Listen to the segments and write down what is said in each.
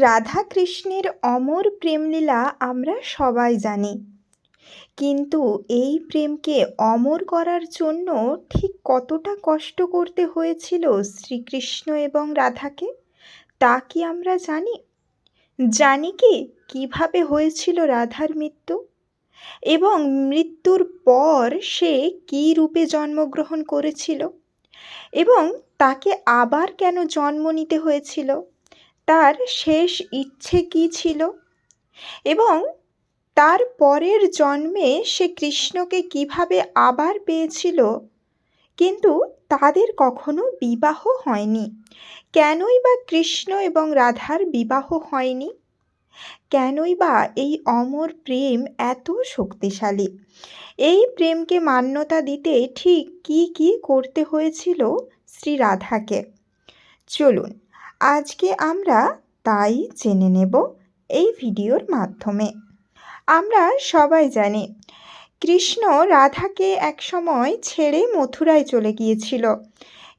রাধা কৃষ্ণের অমর প্রেমলীলা আমরা সবাই জানি। কিন্তু এই প্রেমকে অমর করার জন্য ঠিক কতটা কষ্ট করতে হয়েছিল শ্রীকৃষ্ণ এবং রাধাকে, তা কি আমরা জানি? জানি কি? কীভাবে হয়েছিল রাধার মৃত্যু? এবং মৃত্যুর পর সে কী রূপে জন্মগ্রহণ করেছিল? এবং তাকে আবার কেন জন্ম নিতে হয়েছিল? তার শেষ ইচ্ছে কী ছিল? এবং তার পরের জন্মে সে কৃষ্ণকে কীভাবে আবার পেয়েছিল? কিন্তু তাদের কখনো বিবাহ হয়নি। কেনই বা কৃষ্ণ এবং রাধার বিবাহ হয়নি? কেনই বা এই অমর প্রেম এত শক্তিশালী? এই প্রেমকে মান্যতা দিতে ঠিক কি কি করতে হয়েছিল শ্রী রাধাকে চলুন আজকে আমরা তাই জেনে নেব এই ভিডিওর মাধ্যমে। আমরা সবাই জানি, কৃষ্ণ রাধাকে একসময় ছেড়ে মথুরায় চলে গিয়েছিল।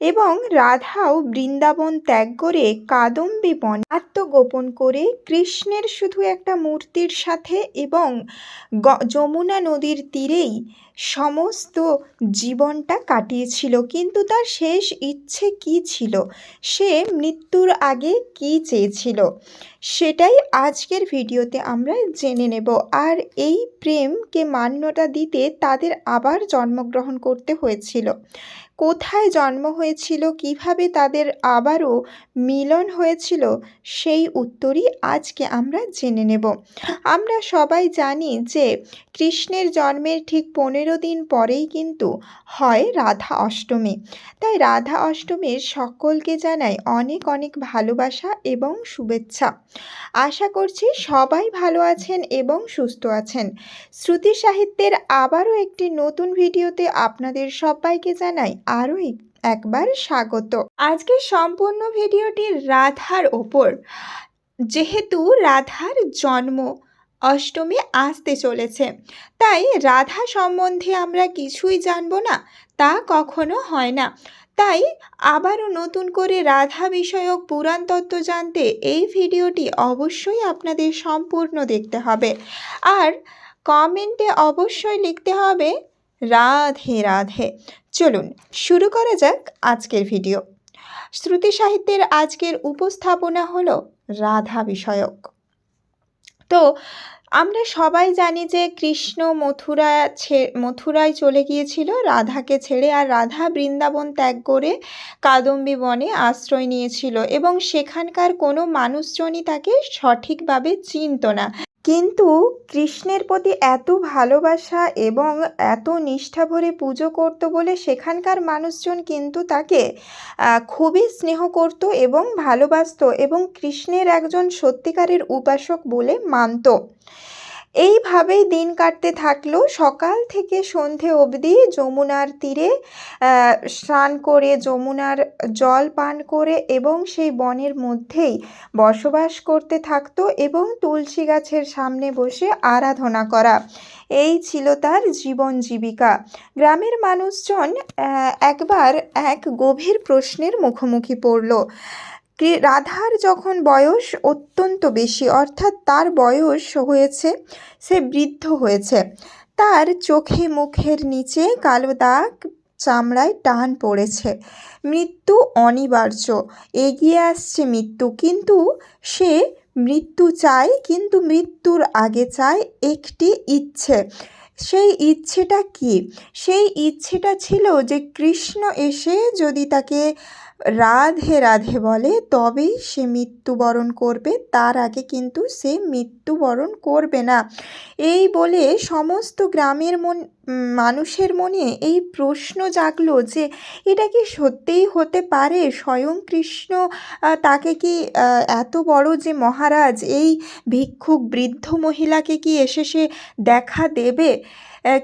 এবং রাধাও বৃন্দাবন ত্যাগ করে কাদম্বী বন আত্মগোপন করে কৃষ্ণের শুধু একটা মূর্তির সাথে এবং যমুনা নদীর তীরেই সমস্ত জীবনটা কাটিয়েছিল। কিন্তু তার শেষ ইচ্ছে কী ছিল? সে মৃত্যুর আগে কী চেয়েছিল? সেটাই আজকের ভিডিওতে আমরা জেনে নেব। আর এই প্রেমকে মান্যতা দিতে তাদের আবার জন্মগ্রহণ করতে হয়েছিল। কোথায় জন্ম হয়েছিল, কীভাবে তাদের আবারও মিলন হয়েছিল, সেই উত্তরই আজকে আমরা জেনে নেব। আমরা সবাই জানি যে কৃষ্ণের জন্মের ঠিক পনেরো দিন পরেই কিন্তু হয় রাধা অষ্টমী। তাই রাধা অষ্টমীর সকলকে জানাই অনেক অনেক ভালোবাসা এবং শুভেচ্ছা। আশা করছি সবাই ভালো আছেন এবং সুস্থ আছেন। শ্রুতি সাহিত্যের আবারও একটি নতুন ভিডিওতে আপনাদের সবাইকে জানাই আরও একবার স্বাগত। আজকে সম্পূর্ণ ভিডিওটি রাধার ওপর। যেহেতু রাধার জন্ম অষ্টমী আসতে চলেছে, তাই রাধা সম্বন্ধে আমরা কিছুই জানব না, তা কখনো হয় না। তাই আবারও নতুন করে রাধা বিষয়ক পুরাণ তত্ত্ব জানতে এই ভিডিওটি অবশ্যই আপনাদের সম্পূর্ণ দেখতে হবে। আর কমেন্টে অবশ্যই লিখতে হবে রাধে রাধে। চলুন, শুরু করা যাক আজকের ভিডিও। শ্রুতি সাহিত্যের আজকের উপস্থাপনা হলো রাধা বিষয়ক। তো, আমরা সবাই জানি যে কৃষ্ণ মথুরা মথুরায় চলে গিয়েছিল, রাধাকে ছেড়ে আর রাধা বৃন্দাবন ত্যাগ করে কাদম্বী বনে আশ্রয় নিয়েছিল এবং সেখানকার কোনো মানুষজনই তাকে সঠিকভাবে চিনত না। কিন্তু কৃষ্ণের প্রতি এত ভালোবাসা এবং এত নিষ্ঠা ভরে পুজো করত বলে সেখানকার মানুষজন কিন্তু তাকে খুবই স্নেহ করত এবং ভালোবাসত এবং কৃষ্ণের একজন সত্যিকারের উপাসক বলে মানত। এইভাবেই দিন কাটতে থাকল। সকাল থেকে সন্ধে অবধি যমুনার তীরে স্নান করে, যমুনার জল পান করে এবং সেই বনের মধ্যেই বসবাস করতে থাকতো এবং তুলসী গাছের সামনে বসে আরাধনা করা। এই ছিল তার জীবন জীবিকা। গ্রামের মানুষজন একবার এক গভীর প্রশ্নের মুখোমুখি পড়ল। রাধার যখন বয়স অত্যন্ত বেশি, অর্থাৎ তার বয়স হয়েছে, সে বৃদ্ধ হয়েছে, তার চোখে মুখের নিচে কালো দাগ চামড়ায় টান পড়েছে। মৃত্যু অনিবার্য, এগিয়ে আসছে মৃত্যু, কিন্তু সে মৃত্যু চায়, কিন্তু মৃত্যুর আগে চায় একটি ইচ্ছে। সেই ইচ্ছেটা কি? সেই ইচ্ছেটা ছিল যে কৃষ্ণ এসে যদি তাকে রাধে রাধে বলে, তবেই সে মৃত্যুবরণ করবে। তার আগে কিন্তু সে মৃত্যুবরণ করবে না। এই বলে সমস্ত গ্রামের মন, মানুষের মনে এই প্রশ্ন জাগলো যে, এটা কি সত্যিই হতে পারে? স্বয়ং কৃষ্ণ তাকে কি এত বড় যে মহারাজ, এই ভিক্ষুক বৃদ্ধ মহিলাকে কি এসে সে দেখা দেবে?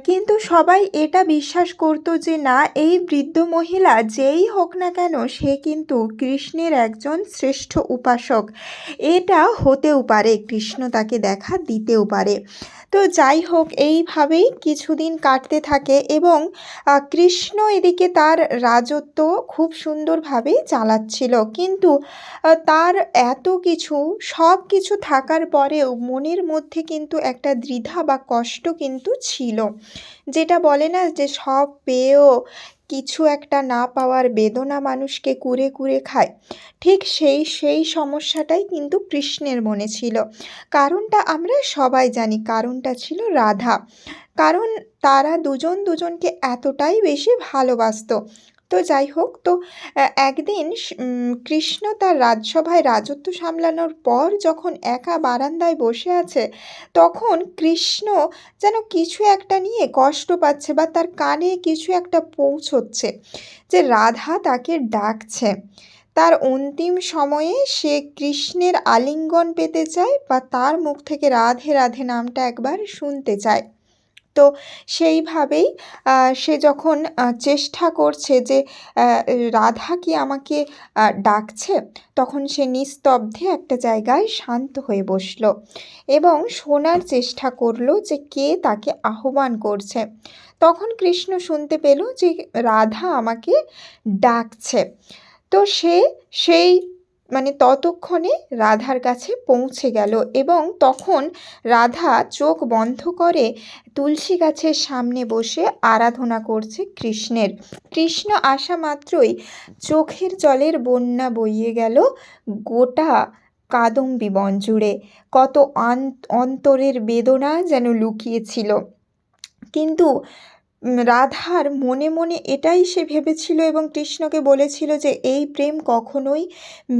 কিন্তু সবাই এটা বিশ্বাস করতো যে না, এই বৃদ্ধ মহিলা যেই হোক না কেন, সে কিন্তু কৃষ্ণের একজন শ্রেষ্ঠ উপাসক। এটা হতেও পারে, কৃষ্ণ তাকে দেখা দিতেও পারে। তো যাই হোক, এইভাবেই কিছুদিন কাটতে থাকে এবং কৃষ্ণ এদিকে তার রাজত্ব খুব সুন্দরভাবেই চালাচ্ছিল। কিন্তু তার এত কিছু, সব কিছু থাকার পরেও মনের মধ্যে কিন্তু একটা দ্বিধা বা কষ্ট কিন্তু ছিল। যেটা বলে না যে সব পেয়েও কিছু একটা না পাওয়ার বেদনা মানুষকে কুরে কুরে খায়। ঠিক সেই সেই সমস্যাটাই কিন্তু কৃষ্ণের মনে ছিল। কারণটা আমরা সবাই জানি, কারণটা ছিল রাধা। কারণ তারা দুজন দুজনকে এতটাই বেশি ভালোবাসতো। তো যাই হোক, তো একদিন কৃষ্ণ তার রাজসভায় রাজত্ব সামলানোর পর যখন একা বারান্দায় বসে আছে, তখন কৃষ্ণ যেন কিছু একটা নিয়ে কষ্ট পাচ্ছে বা তার কানে কিছু একটা পৌঁছচ্ছে যে রাধা তাকে ডাকছে। তার অন্তিম সময়ে সে কৃষ্ণের আলিঙ্গন পেতে চায় বা তার মুখ থেকে রাধে রাধে নামটা একবার শুনতে চায়। তো সেইভাবেই সে যখন চেষ্টা করছে যে রাধা কি আমাকে ডাকছে, তখন সে নিস্তব্ধে একটা জায়গায় শান্ত হয়ে বসল এবং শোনার চেষ্টা করল যে কে তাকে আহ্বান করছে। তখন কৃষ্ণ শুনতে পেল যে রাধা আমাকে ডাকছে। তো সে সেই মানে ততক্ষণে রাধার কাছে পৌঁছে গেল এবং তখন রাধা চোখ বন্ধ করে তুলসী গাছের সামনে বসে আরাধনা করছে কৃষ্ণের। কৃষ্ণ আসা মাত্রই চোখের জলের বন্যা বইয়ে গেল গোটা কাদম্বি বন জুড়ে। কত অন্তরের বেদনা যেন লুকিয়েছিল। কিন্তু রাধার মনে মনে এটাই সে ভেবেছিল এবং কৃষ্ণকে বলেছিল যে এই প্রেম কখনোই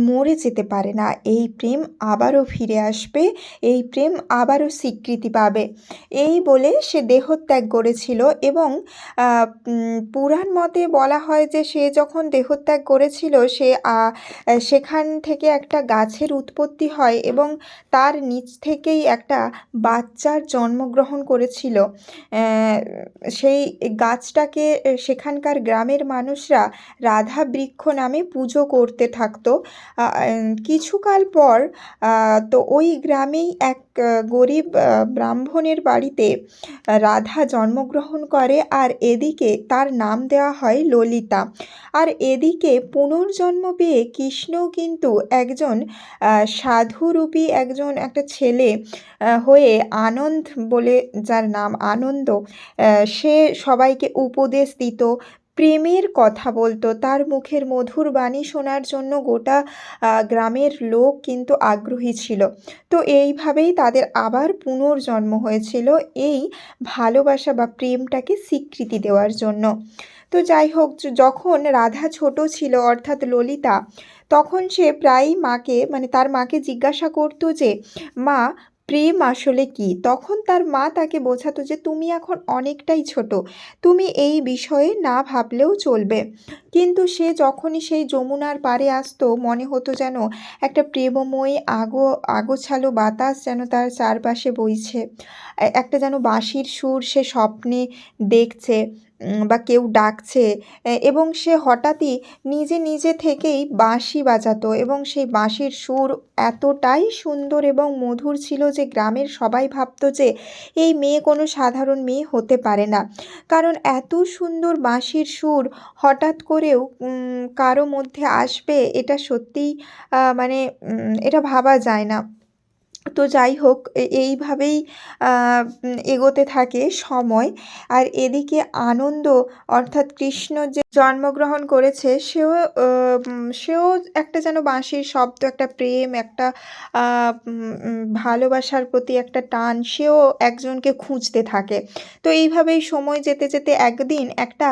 মরে যেতে পারে না। এই প্রেম আবারও ফিরে আসবে, এই প্রেম আবারও স্বীকৃতি পাবে। এই বলে সে দেহত্যাগ করেছিল এবং পুরাণ মতে বলা হয় যে সে যখন দেহত্যাগ করেছিল, সে সেখান থেকে একটা গাছের উৎপত্তি হয় এবং তার নিচ থেকেই একটা বাচ্চার জন্মগ্রহণ করেছিল। সেই গাছটাকে সেখানকার গ্রামের মানুষরা রাধা বৃক্ষ নামে পুজো করতে থাকতো। কিছুকাল পর তো ওই গ্রামেই এক গরিব ব্রাহ্মণের বাড়িতে রাধা জন্মগ্রহণ করে আর এদিকে তার নাম দেওয়া হয় ললিতা। আর এদিকে পুনর্জন্ম পেয়ে কৃষ্ণ কিন্তু একজন সাধুরূপী একজন একটা ছেলে হয়ে আনন্দ বলে যার নাম আনন্দ সে সবাইকে উপদেশ দিত প্রেমের কথা বলতো। তার মুখের মধুর বাণী শোনার জন্য গোটা গ্রামের লোক কিন্তু আগ্রহী ছিল। তো এইভাবেই তাদের আবার পুনর্জন্ম হয়েছিল এই ভালোবাসা বা প্রেমটাকে স্বীকৃতি দেওয়ার জন্য। তো যাই হোক যখন রাধা ছোট ছিল, অর্থাৎ ললিতা, তখন সে প্রায়ই মাকে মানে তার মাকে জিজ্ঞাসা করতো যে, মা প্রেম আসলে কি? তখন তার মা তাকে বোঝাতো যে তুমি এখন অনেকটাই ছোট। তুমি এই বিষয়ে না ভাবলেও চলবে। কিন্তু সে যখনই সেই যমুনার পাড়ে আসতো, মনে হতো যেন একটা প্রেমময়ী আগো, আগোছালো বাতাস যেন তার চারপাশে বইছে। একটা যেন বাঁশির সুর সে স্বপ্নে দেখছে। বা কেউ ডাকছে এবং সে হঠাৎই নিজে নিজে থেকেই বাঁশি বাজাতো এবং সেই বাঁশির সুর এতটাই সুন্দর এবং মধুর ছিল যে গ্রামের সবাই ভাবতো যে এই মেয়ে কোনো সাধারণ মেয়ে হতে পারে না। কারণ এত সুন্দর বাঁশির সুর হঠাৎ করেও কারও মধ্যে আসবে এটা সত্যিই মানে এটা ভাবা যায় না। তো যাই হোক এইভাবেই এগোতে থাকে সময়। আর এদিকে আনন্দ, অর্থাৎ কৃষ্ণ যে জন্মগ্রহণ করেছে, সেও সেও একটা যেন বাঁশির শব্দ, একটা প্রেম, একটা ভালোবাসার প্রতি একটা টান, সেও একজনকে খুঁজতে থাকে। তো এইভাবেই সময় যেতে যেতে একদিন একটা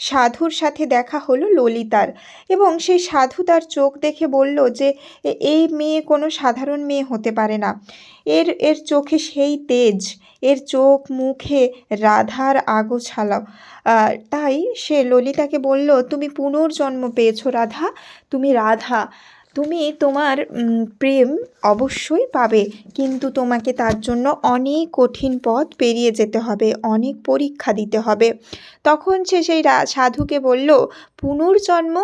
সাধুর সাথে দেখা হলো ললিতার। এবং সেই সাধু তার চোখ দেখে বলল যে এই মেয়ে কোনো সাধারণ মেয়ে হতে পারে না। এর এর চোখে সেই তেজ, এর চোখ মুখে রাধার আগোছালো তাই সে ললিতাকে বলল, তুমি পুনর্জন্ম পেয়েছ রাধা, তুমি রাধা। তুমি তোমার প্রেম অবশ্যই পাবে, কিন্তু তোমাকে তার জন্য অনেক কঠিন পথ পেরিয়ে যেতে হবে, অনেক পরীক্ষা দিতে হবে। তখন সে সেই সাধুকে বলল, পুনর্জন্ম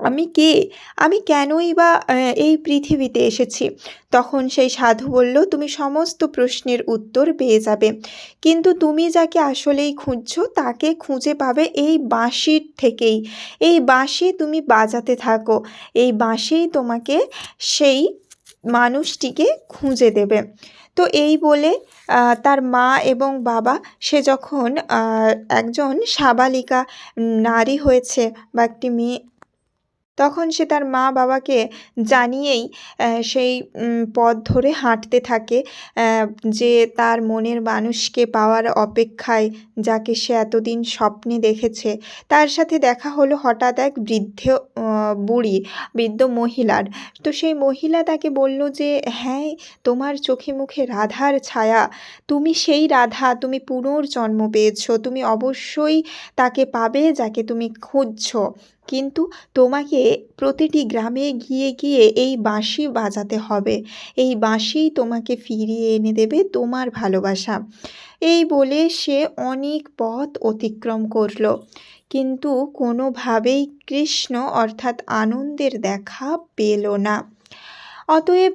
আমি কে? আমি কেনই বা এই পৃথিবীতে এসেছি? তখন সেই সাধু বলল, তুমি সমস্ত প্রশ্নের উত্তর পেয়ে যাবে। কিন্তু তুমি যাকে আসলেই খুঁজছো, তাকে খুঁজে পাবে এই বাঁশির থেকেই। এই বাঁশি তুমি বাজাতে থাকো। এই বাঁশিই তোমাকে সেই মানুষটিকে খুঁজে দেবে। তো এই বলে তার মা এবং বাবা, সে যখন একজন সাবালিকা নারী হয়েছে বা একটি মেয়ে তখন সে তার মা বাবাকে জানিয়েই সেই পথ ধরে হাঁটতে থাকে। যে তার মনের মানুষকে পাওয়ার অপেক্ষায় যাকে সে এতদিন স্বপ্নে দেখেছে, তার সাথে দেখা হলো হঠাৎ এক বৃদ্ধ বুড়ি, বৃদ্ধ মহিলার। তো সেই মহিলা তাকে বলল যে হ্যাঁ তোমার চোখে মুখে রাধার ছায়া। তুমি সেই রাধা, তুমি পুনর্জন্ম পেয়েছ। তুমি অবশ্যই তাকে পাবে যাকে তুমি খুঁজছো। কিন্তু তোমাকে প্রতিটি গ্রামে গিয়ে গিয়ে এই বাঁশি বাজাতে হবে। এই বাঁশিই তোমাকে ফিরিয়ে এনে দেবে তোমার ভালোবাসা। এই বলে সে অনেক পথ অতিক্রম করল। কিন্তু কোনোভাবেই কৃষ্ণ অর্থাৎ আনন্দের দেখা পেল না। অতএব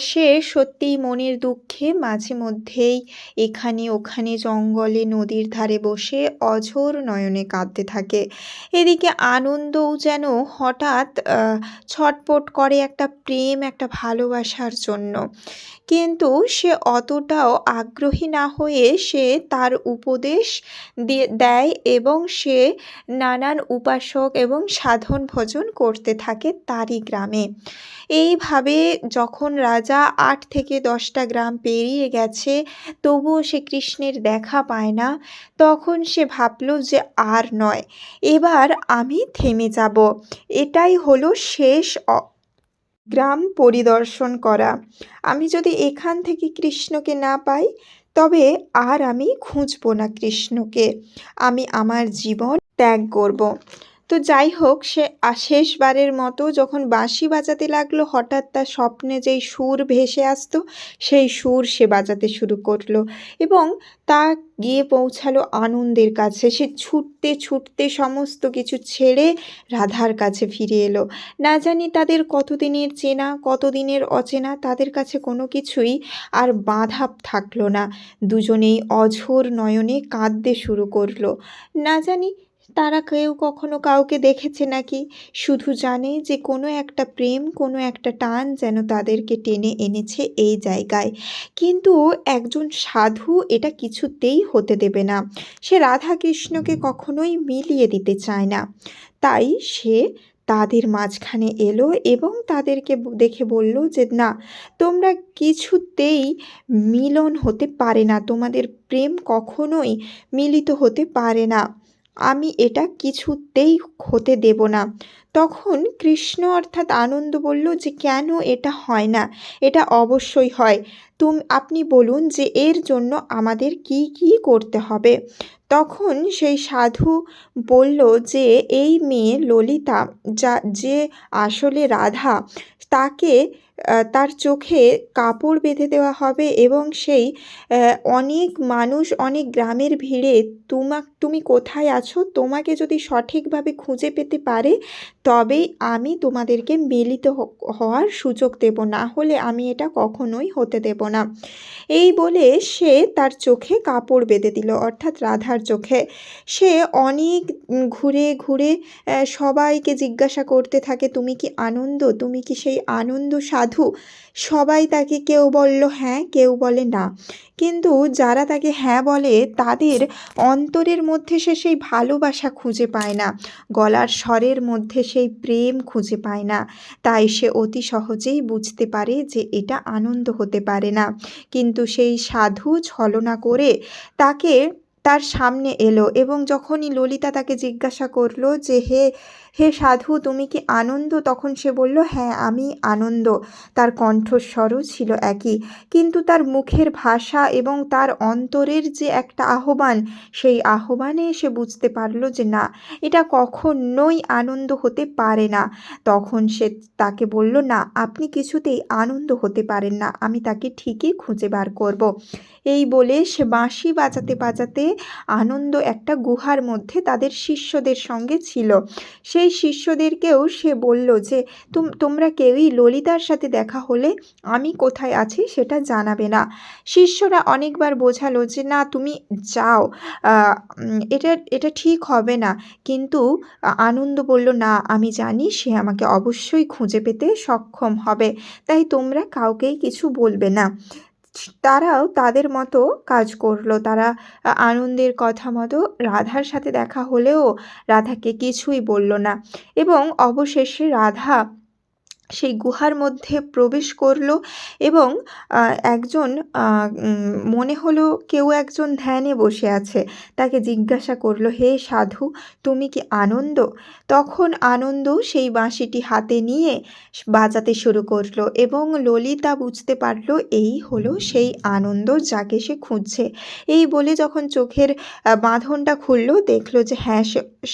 সে সত্যিই মনের দুঃখে মাঝে মধ্যেই এখানে ওখানে জঙ্গলে নদীর ধারে বসে অঝোর নয়নে কাঁদতে থাকে। এদিকে আনন্দও যেন হঠাৎ ছটপট করে একটা প্রেম, একটা ভালোবাসার জন্য। কিন্তু সে অতটাও আগ্রহী না হয়ে সে তার উপদেশ দিয়ে দেয় এবং সে নানান উপাসক এবং সাধন ভজন করতে থাকে তারই গ্রামে। এইভাবে যখন রাজা আট থেকে দশটা গ্রাম পেরিয়ে গেছে, তবুও সে কৃষ্ণের দেখা পায় না। তখন সে ভাবল যে আর নয়, এবার আমি থেমে যাব। এটাই হলো শেষ গ্রাম পরিদর্শন করা। আমি যদি এখান থেকে কৃষ্ণকে না পাই, তবে আর আমি খুঁজব না কৃষ্ণকে। আমি আমার জীবন ত্যাগ করব। তো যাই হোক, সে শেষবারের মতো যখন বাঁশি বাজাতে লাগল, হঠাৎ তার স্বপ্নে যেই সুর ভেসে আসতো, সেই সুর সে বাজাতে শুরু করল এবং তা গিয়ে পৌঁছালো আনন্দের কাছে। সে ছুটতে ছুটতে সমস্ত কিছু ছেড়ে রাধার কাছে ফিরে এলো। না জানি তাদের কতদিনের চেনা, কতদিনের অচেনা, তাদের কাছে কোনো কিছুই আর বাধা থাকল না। দুজনেই অঝোর নয়নে কাঁদতে শুরু করল। না জানি তারা কেউ কখনো কাউকে দেখেছে নাকি? শুধু জানে যে কোনো একটা প্রেম, কোনো একটা টান যেন তাদেরকে টেনে এনেছে এই জায়গায়। কিন্তু একজন সাধু এটা কিছুতেই হতে দেবে না। সে রাধা কৃষ্ণকে কখনোই মিলিয়ে দিতে চায় না। তাই সে তাদের মাঝখানে এলো এবং তাদেরকে দেখে বলল যে, না, তোমরা কিছুতেই মিলন হতে পারে না। তোমাদের প্রেম কখনোই মিলিত হতে পারে না। আমি এটা কিছুতেই হতে দেব না। তখন কৃষ্ণ অর্থাৎ আনন্দ বলল যে, কেন এটা হয় না? এটা অবশ্যই হয়। তুম, আপনি বলুন যে, এর জন্য আমাদের কি কি করতে হবে? তখন সেই সাধু বলল যে, এই মেয়ে ললিতা, যা, যে আসলে রাধা, তাকে তার চোখে কাপড় বেঁধে দেওয়া হবে এবং সেই অনেক মানুষ, অনেক গ্রামের ভিড়ে, তোমা, তুমি কোথায় আছো? তোমাকে যদি সঠিকভাবে খুঁজে পেতে পারে, তবেই আমি তোমাদেরকে মিলিত হওয়ার সুযোগ দেব। না হলে আমি এটা কখনোই হতে দেব না। এই বলে সে তার চোখে কাপড় বেঁধে দিল, অর্থাৎ রাধার চোখে। সে অনেক ঘুরে ঘুরে সবাইকে জিজ্ঞাসা করতে থাকে, তুমি কি আনন্দ? তুমি কি সেই আনন্দ সাধু। সবাই তাকে কেউ বলল হ্যাঁ কেউ বলে না। কিন্তু যারা তাকে হ্যাঁ বলে, তাদের অন্তরের মধ্যে সে সেই ভালোবাসা খুঁজে পায় না। গলার স্বরের মধ্যে সেই প্রেম খুঁজে পায় না। তাই সে অতি সহজেই বুঝতে পারে যে এটা আনন্দ হতে পারে না। কিন্তু সেই সাধু ছলনা করে তাকে তার সামনে এলো এবং যখনই ললিতা তাকে জিজ্ঞাসা করল যে, হে হে সাধু, তুমি কি আনন্দ? তখন সে বলল হ্যাঁ আমি আনন্দ। তার কণ্ঠস্বরও ছিল একই। কিন্তু তার মুখের ভাষা এবং তার অন্তরের যে একটা আহ্বান, সেই আহ্বানে সে বুঝতে পারল যে না, এটা কখনোই আনন্দ হতে পারে না। তখন সে তাকে বলল, না, আপনি কিছুতেই আনন্দ হতে পারেন না, আমি তাকে ঠিকই খুঁজে বার করব। এই বলে সে বাঁশি বাজাতে বাজাতে আনন্দ একটা গুহার মধ্যে তাদের শিষ্যদের সঙ্গে ছিল। সেই শিষ্যদেরকেও সে বলল যে, তুম, তোমরা কেউই ললিতার সাথে দেখা হলে আমি কোথায় আছি সেটা জানাবে না। শিষ্যরা অনেকবার বোঝালো যে, না, তুমি যাও। এটা এটা ঠিক হবে না। কিন্তু আনন্দ বলল, না, আমি জানি সে আমাকে অবশ্যই খুঁজে পেতে সক্ষম হবে। তাই তোমরা কাউকেই কিছু বলবে না। তারাও তাদের মতো কাজ করল। তারা আনন্দের কথা মতো রাধার সাথে দেখা হলেও রাধাকে কিছুই বলল না। এবং অবশেষে রাধা সেই গুহার মধ্যে প্রবেশ করল এবং একজন মনে হলো কেউ একজন ধ্যানে বসে আছে। তাকে জিজ্ঞাসা করল, হে সাধু, তুমি কি আনন্দ? তখন আনন্দ সেই বাঁশিটি হাতে নিয়ে বাজাতে শুরু করল এবং ললিতা বুঝতে পারল এই হলো সেই আনন্দ যাকে সে খুঁজছে। এই বলে যখন চোখের বাঁধনটা খুললো, দেখল যে হ্যাঁ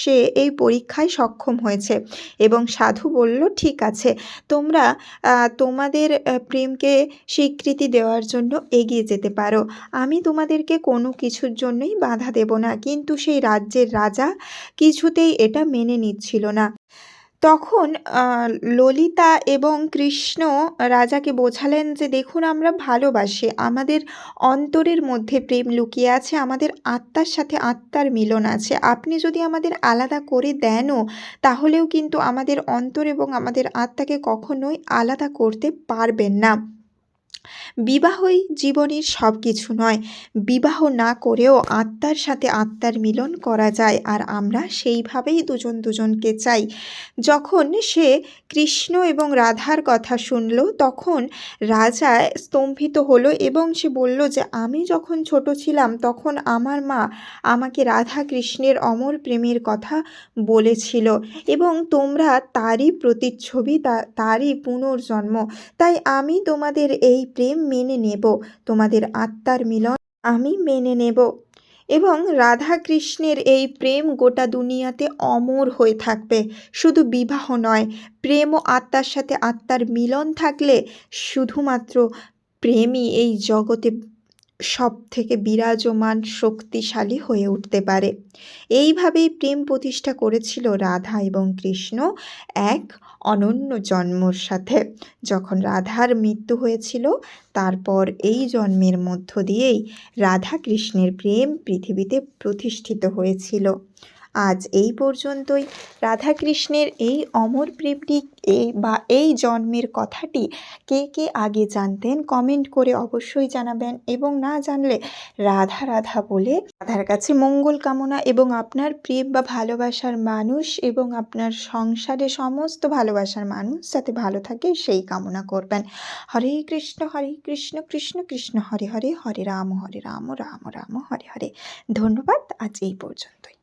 সে এই পরীক্ষায় সক্ষম হয়েছে এবং সাধু বলল, ঠিক আছে তোমরা তোমাদের প্রেমকে স্বীকৃতি দেওয়ার জন্য এগিয়ে যেতে পারো। আমি তোমাদেরকে কোনো কিছুর জন্যই বাধা দেব না, কিন্তু সেই রাজ্যের রাজা কিছুতেই এটা মেনে নিচ্ছিল না। তখন ললিতা এবং কৃষ্ণ রাজাকে বোঝালেন যে, দেখুন, আমরা ভালোবাসি। আমাদের অন্তরের মধ্যে প্রেম লুকিয়ে আছে। আমাদের আত্মার সাথে আত্মার মিলন আছে। আপনি যদি আমাদের আলাদা করে দেনও, তাহলেও কিন্তু আমাদের অন্তর এবং আমাদের আত্মাকে কখনোই আলাদা করতে পারবেন না। বিবাহই জীবনের সব কিছু নয়। বিবাহ না করেও আত্মার সাথে আত্মার মিলন করা যায় আর আমরা সেইভাবেই দুজন দুজনকে চাই। যখন সে কৃষ্ণ এবং রাধার কথা শুনল, তখন রাজা স্তম্ভিত হলো এবং সে বলল যে, আমি যখন ছোট ছিলাম, তখন আমার মা আমাকে রাধা কৃষ্ণের অমর প্রেমের কথা বলেছিল এবং তোমরা তারই প্রতিচ্ছবি তারই পুনর্জন্ম। তাই আমি তোমাদের এই প্রেম মেনে নেব, তোমাদের আত্মার মিলন আমি মেনে নেব। এবং রাধা কৃষ্ণের এই প্রেম গোটা দুনিয়াতে অমর হয়ে থাকবে, শুধু বিবাহ নয়, প্রেম ও আত্মার সাথে আত্মার মিলন থাকলে শুধুমাত্র প্রেমই এই জগতে সব থেকে বিরাজমান শক্তিশালী হয়ে উঠতে পারে। এইভাবেই প্রেম প্রতিষ্ঠা করেছিল রাধা এবং কৃষ্ণ, এক অনন্য জন্মর সাথে। যখন রাধার মৃত্যু হয়েছিল, তারপর এই জন্মের মধ্য দিয়েই রাধা কৃষ্ণের প্রেম পৃথিবীতে প্রতিষ্ঠিত হয়েছিল। আজ এই পর্যন্তই। রাধাকৃষ্ণের এই অমর প্রেমটি এই বা এই জন্মের কথাটি কে কে আগে জানতেন কমেন্ট করে অবশ্যই জানাবেন এবং না জানলে রাধা রাধা বলে রাধার কাছে মঙ্গল কামনা এবং আপনার প্রেম বা ভালোবাসার মানুষ এবং আপনার সংসারে সমস্ত ভালোবাসার মানুষ যাতে ভালো থাকে সেই কামনা করবেন। হরে কৃষ্ণ হরে কৃষ্ণ কৃষ্ণ কৃষ্ণ, হরে হরে হরে রাম হরে রাম রাম রাম, হরে হরে। ধন্যবাদ, আজ এই পর্যন্তই।